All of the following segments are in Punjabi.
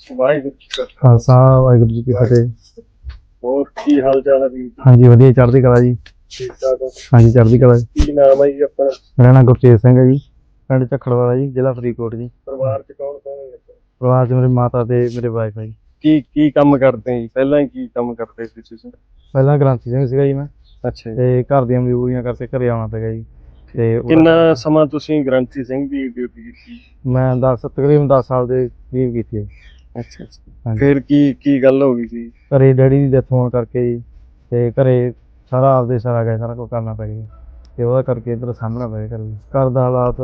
ਵਾਹਿਗੁਰੂ ਜੀ ਕਾ ਖਾਲਸਾ। ਵਾਹਿਗੁਰੂ ਜੀ ਕੀ ਫਤਿਹ। ਹੋਰ ਕੀ ਹਾਲ ਚਾਲ ਹੈ ਵੀਰ ਹਾਂਜੀ ਵਧੀਆ ਚੜ੍ਹਦੀ ਕਲਾ ਜੀ। ਠੀਕ ਠਾਕ ਹੋ? ਹਾਂਜੀ ਚੜ੍ਹਦੀ ਕਲਾ ਕੀ ਨਾਮ ਹੈ ਜੀ ਆਪਣਾ? ਮੇਰਾ ਨਾਮ ਗੁਰਚੇਤ ਸਿੰਘ ਹੈ ਜੀ ਪਿੰਡ ਝੱਖੜਵਾਲਾ ਜੀ ਜ਼ਿਲ੍ਹਾ ਫਰੀਦਕੋਟ ਜੀ। ਪਰਿਵਾਰ ਚ ਕੌਣ ਕੌਣ ਹੈ? ਪਰਿਵਾਰ 'ਚ ਮੇਰੇ ਮਾਤਾ ਤੇ ਮੇਰੇ ਵਾਈਫ ਹੈ ਜੀ। ਕੀ ਕੀ ਕੰਮ ਕਰਦੇ ਹੋ ਜੀ? ਪਹਿਲਾਂ ਕੀ ਕੰਮ ਕਰਦੇ ਸੀ ਤੁਸੀਂ? ਪਹਿਲਾਂ ਗ੍ਰਾਂਤੀ ਸਿੰਘ ਸੀਗਾ ਜੀ ਮੈਂ। ਅੱਛਾ ਜੀ। ਤੇ ਘਰ ਦੀਆਂ ਮਜਬੂਰੀਆਂ ਕਰਕੇ ਘਰੇ ਆਉਣਾ ਪਿਆ ਜੀ। ਤੇ ਕਿੰਨਾ ਸਮਾਂ ਤੁਸੀਂ ਗ੍ਰੰਥੀ ਸਿੰਘ ਦੀ ਡਿਊਟੀ ਕੀਤੀ? ਮੈਂ 10 ਤਕਰੀਬਨ 10 ਸਾਲ ਦੇ ਕਰੀਬ ਕੀਤੀ ਹੈ ਜੀ। ਅੱਛਾ ਹਾਂਜੀ। ਫਿਰ ਕੀ ਕੀ ਗੱਲ ਹੋ ਗਈ ਸੀ? ਘਰੇ ਡੈਡੀ ਦੀ ਡੈਥ ਹੋਣ ਕਰਕੇ ਜੀ ਤੇ ਘਰੇ ਸਾਰਾ ਆਪਦੇ ਸਾਰਾ ਗਿਆ ਸਾਰਾ ਕੁਝ ਕਰਨਾ ਪੈ ਗਿਆ ਤੇ ਉਹਦਾ ਕਰਕੇ ਇੱਧਰ ਸਾਹਮਣਾ ਪੈ ਗਿਆ ਘਰ। ਘਰ ਦਾ ਹਾਲਾਤ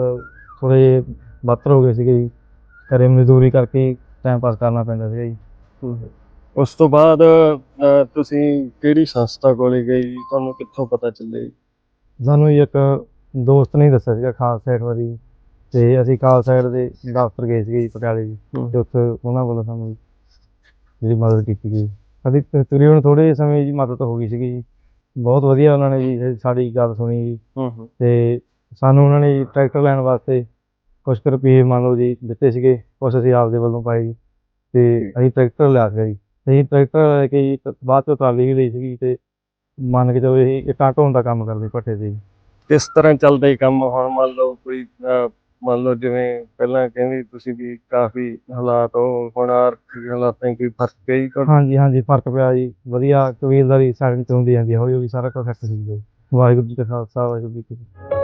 ਥੋੜੇ ਬੱਤਰ ਹੋ ਗਏ ਸੀਗੇ ਜੀ। ਘਰੇ ਮਜ਼ਦੂਰੀ ਕਰਕੇ ਟਾਈਮ ਪਾਸ ਕਰਨਾ ਪੈਂਦਾ ਸੀਗਾ ਜੀ। ਉਸ ਤੋਂ ਬਾਅਦ ਅਹ, ਤੁਸੀਂ ਕਿਹੜੀ ਸੰਸਥਾ ਕੋਲੇ ਗਏ ਜੀ? ਤੁਹਾਨੂੰ ਕਿੱਥੋਂ ਪਤਾ ਚੱਲੇ ਸਾਨੂੰ ਜੀ ਇੱਕ ਦੋਸਤ ਨੇ ਹੀ ਦੱਸਿਆ ਸੀਗਾ ਖਾਲਸਾ ਸਾਈਡ ਵਾਰੀ ਤੇ ਅਸੀਂ ਖਾਲਸਾ ਸਾਈਡ ਦੇ ਦਫ਼ਤਰ ਗਏ ਸੀਗੇ ਜੀ ਪਟਿਆਲੇ ਜੀ ਤੇ ਉੱਥੇ ਉਹਨਾਂ ਵੱਲੋਂ ਸਾਨੂੰ ਜਿਹੜੀ ਮਦਦ ਕੀਤੀ ਗਈ। ਤ- ਤਕਰੀਬਨ ਥੋੜੇ ਜਿਹੇ ਸਮੇਂ ਦੀ ਮਦਦ ਹੋ ਗਈ ਸੀਗੀ ਜੀ। ਬਹੁਤ ਵਧੀਆ ਉਹਨਾਂ ਨੇ ਜੀ ਸਾਡੀ ਗੱਲ ਸੁਣੀ ਜੀ। ਹੂੰ ਹੂੰ। ਤੇ ਸਾਨੂੰ ਉਹਨਾਂ ਨੇ ਜੀ ਟਰੈਕਟਰ ਲੈਣ ਵਾਸਤੇ ਕੁਛ ਕੁ ਰੁਪਏ ਮੰਨ ਲਓ ਜੀ ਦਿੱਤੇ ਸੀਗੇ ਕੁਛ ਅਸੀਂ ਆਪਦੇ ਵੱਲੋਂ ਪਾਏ ਜੀ। ਤੇ ਅਸੀਂ ਟਰੈਕਟਰ ਲਿਆ ਸੀਗਾ ਜੀ। ਤੇ ਅਸੀਂ ਟਰੈਕਟਰ ਲੈ ਕੇ ਜੀ ਬਾਅਦ ਚੋਂ ਟਰਾਲੀ ਵੀ ਲਈ ਸੀਗੀ ਤੇ ਮੰਨ ਕੇ ਚਲੋ ਇਹ ਇੱਟਾਂ ਢੋਣ ਦਾ ਕੰਮ ਕਰਦੇ ਭੱਠੇ ਤੇ ਜੀ। ਕਿਸ ਤਰ੍ਹਾਂ ਚੱਲਦਾ ਇਹ ਕੰਮ ਹੁਣ ਮੰਨ ਲਓ ਕੋਈ ਅਹ, ਮੰਨ ਲਓ ਜਿਵੇਂ ਪਹਿਲਾਂ ਕਹਿੰਦੇ ਤੁਸੀਂ ਵੀ ਕਾਫੀ ਹਾਲਾਤ, ਉਹ ਹੁਣ ਆਰਥਿਕ ਹਾਲਾਤਾਂ 'ਚ ਕੋਈ ਫ਼ਰਕ ਪਿਆ ਜੀ ਤੁਹਾਡੇ? ਹਾਂਜੀ ਹਾਂਜੀ, ਫ਼ਰਕ ਪਿਆ ਜੀ। ਵਧੀਆ ਕਬੀਲਦਾਰੀ ਸਾਡੀ ਤੋਂ ਹੁੰਦੀ ਜਾਂਦੀ ਹੈ ਹੌਲੀ ਹੌਲੀ ਸਾਰਾ ਕੁਝ ਸੈੱਟ ਸੀ ਜੀ। ਵਾਹਿਗੁਰੂ ਜੀ ਕਾ ਖਾਲਸਾ, ਵਾਹਿਗੁਰੂ ਜੀ ਕੀ ਫਤਿਹ।